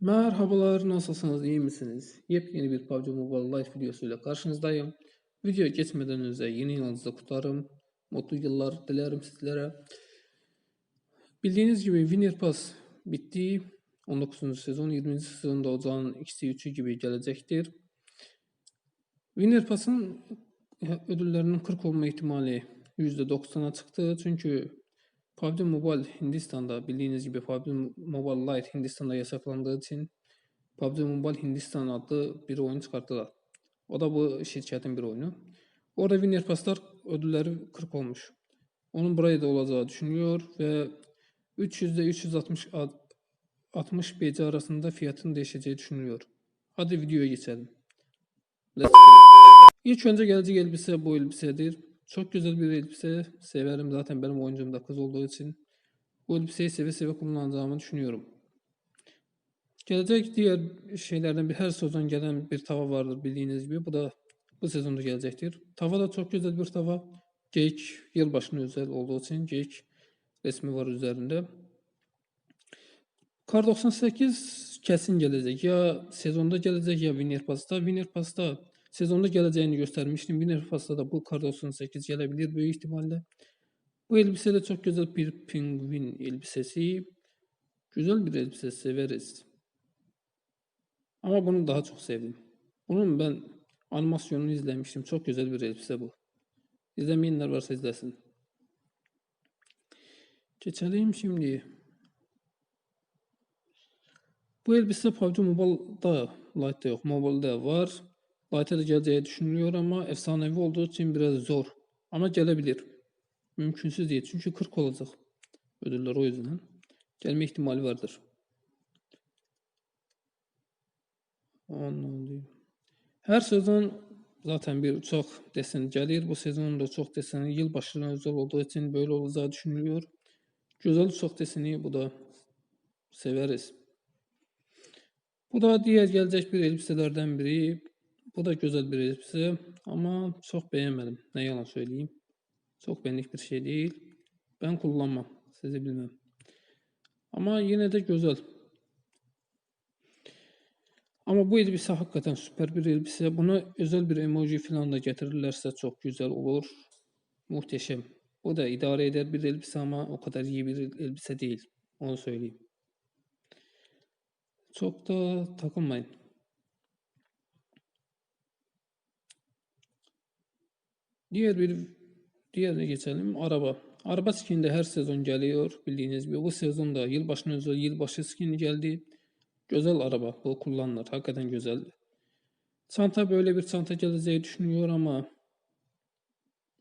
Merhabalar, nasılsınız, iyi misiniz? Yepyeni bir PUBG Mobile Lite videosuyla karşınızdayım. Video geçmeden önce yeni yılınızı kutlarım. Mutlu yıllar dilerim sizlere. Bildiğiniz gibi Winner Pass bitti. 19. sezon, 20. sezonda ocağın ikisi üçü gibi gelecektir. Winner Pass'ın ödüllerinin 40 olma ihtimali %90'a çıktı. Çünkü PUBG Mobile Hindistan'da bildiğiniz gibi PUBG Mobile Lite Hindistan'da yasaklandığı için PUBG Mobile Hindistan adlı bir oyun çıkarttılar. O da bu şirketin bir oyunu. Orada Winner Pass'lar ödülleri 40 olmuş. Onun buraya da olacağı düşünüyor ve 300 ile 360 ad- 60 BC arasında fiyatın değişeceği düşünülüyor. Hadi videoya geçelim. Let's go. İlk önce gelecek elbise bu elbisedir. Çok güzel bir elbise. Severim zaten benim oyuncum da kız olduğu için. Bu elbiseyi seve seve kullanacağımı düşünüyorum. Gelecek diğer şeylerden bir her sezon gelen bir tava vardır bildiğiniz gibi. Bu da bu sezonda gelecektir. Tava da çok güzel bir tava. Geyik yılbaşına özel olduğu için geyik resmi var üzerinde. Kar 98 kesin gelecek. Ya sezonda gelecek ya Winner Pass'ta. Winner Pass'ta Sezonda gələcəyini göstərmişdim. Winner Fasla da bu Cardosun 8 gələ bilər böyük ehtimalle. Bu elbisə də çox gözəl bir pingvin elbisəsi. Gözəl bir elbisə sevəriz. Amma bunu daha çox sevdim. Bunun mən animasyonunu izləmişdim. Çox gözəl bir elbisə bu. İzləməyənlər varsa izləsin. Keçelim şimdi. Bu elbisə PUBG Mobile'da, Lite'da yox, Mobile'da var. Bayta da gələcəyi düşünülüyor, amma əfsanəvi olduğu üçün biraz zor. Amma gələ bilər. Mümkünsüz deyil, çünki 40 olacaq ödüllər o yüzdən. Gəlmə ehtimali vardır. Anladım. Hər sezon zaten bir çox desen gəlir. Bu sezon da çox deseni yıl başından özel olduğu için böyle olacağı düşünülüyor. Güzel çox deseni bu da severiz. Bu da diğer gelecek bir elbiselerden biri. Bu da güzel bir elbise ama çok beğenmedim. Ne yalan söyleyeyim. Çok benlik bir şey değil. Ben kullanmam. Sizi bilmem. Ama yine de güzel. Ama bu elbise hakikaten süper bir elbise. Buna özel bir emoji falan da getirirlerse çok güzel olur. Muhteşem. Bu da idare eder bir elbise ama o kadar iyi bir elbise değil. Onu söyleyeyim. Çok da takılmayın. Diğer bir diğerine geçelim. Araba. Araba skin de her sezon geliyor bildiğiniz gibi. Bu sezon da yılbaşına özel yılbaşı skin geldi. Güzel araba. Bu kullanılır. Hakikaten güzel. Çanta böyle bir çanta geleceği düşünüyor ama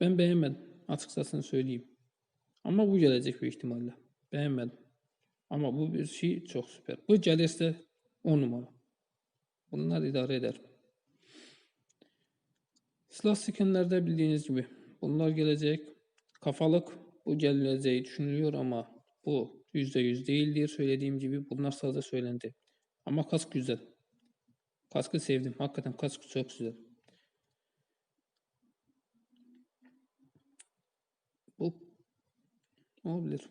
ben beğenmedim. Açıkçası söyleyeyim. Ama bu gelecek büyük ihtimalle. Beğenmedim. Ama bu bir şey çok süper. Bu gelirse 10 numara. Bunlar idare eder. Silah skinlerde bildiğiniz gibi bunlar gelecek. Kafalık bu geleceği düşünülüyor ama bu %100 değildir. Söylediğim gibi bunlar sadece söylendi. Ama kask güzel. Kaskı sevdim. Hakikaten kask çok güzel. Bu olabilir.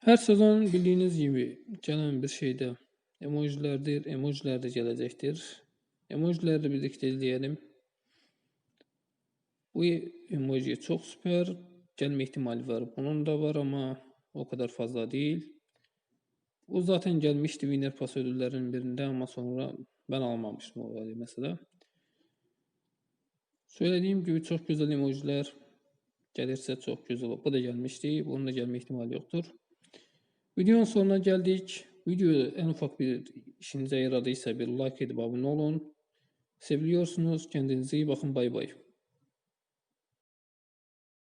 Her sezon bildiğiniz gibi gelen bir şeyde emojilerdir. Emojiler de gelecektir. Emojilerle birlikte izleyelim. Bu emoji çok süper. Gelme ihtimali var. Bunun da var ama o kadar fazla değil. O zaten gelmişti Winner Pass ödüllerinin birinde ama sonra ben almamıştım o olayı mesela. Söylediğim gibi çok güzel emojiler gelirse çok güzel. Bu da gelmişti. Bunun da gelme ihtimali yoktur. Videonun sonuna geldik. Video en ufak bir işinize yaradıysa bir like edip abone olun. Seviliyorsunuz. Kendinize iyi bakın. Bay bay.